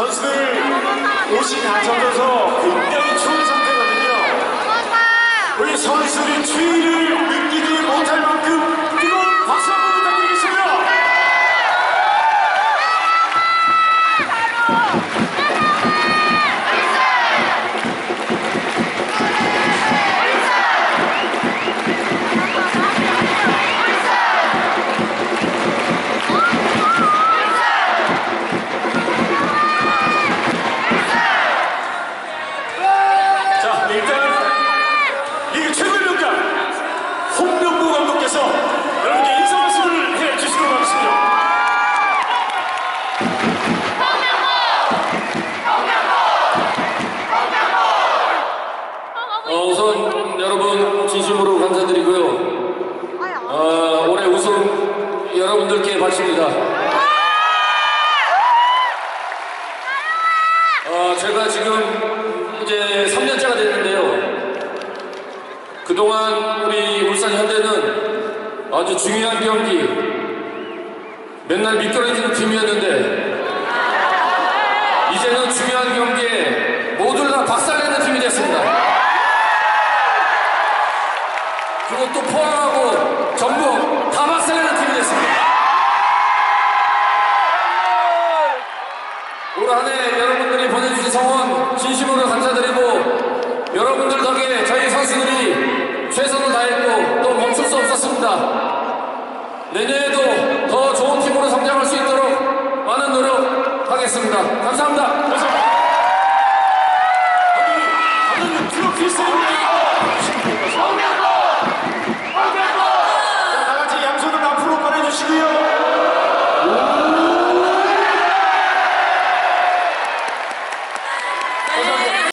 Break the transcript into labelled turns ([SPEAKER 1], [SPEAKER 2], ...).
[SPEAKER 1] 선수들 옷이 다 젖어서
[SPEAKER 2] 굉장히 추운 여러분들께 바칩니다. 어, 제가 지금 이제 3년째가 됐는데요. 그동안 우리 울산 현대는 아주 중요한 경기, 맨날 미끄러지는 팀이었는데, 이제는 중요한 경기에 모두를 다 박살내는 팀이 됐습니다. 그것도 포항하고 전북 다 박살내는 팀이 됐습니다. 올 한해 여러분들이 보내주신 성원 진심으로 감사드리고 여러분들 덕에 저희 선수들이 최선을 다했고 또 멈출 수 없었습니다. 내년에도 더 좋은 팀으로 성장할 수 있도록